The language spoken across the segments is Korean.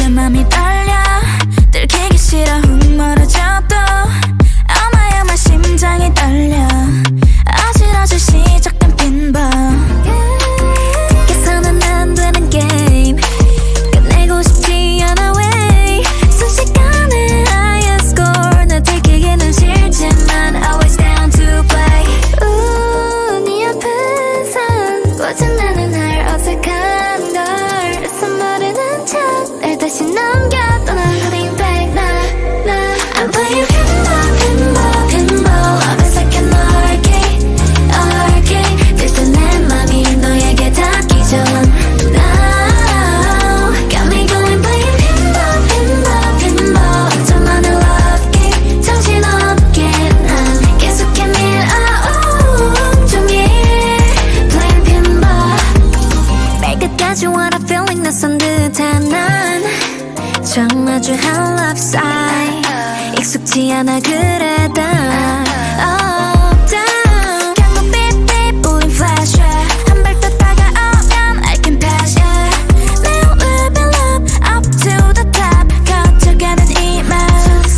내 맘이 떨려. 들키기 싫어 훅 멀어져도. 아마야마 심장이 想。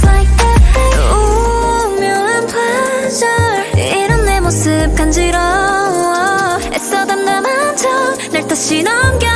Like that 우묘한 pleasure. 이런 내 모습 간지러워. 애써 담담한 척날 다시 넘겨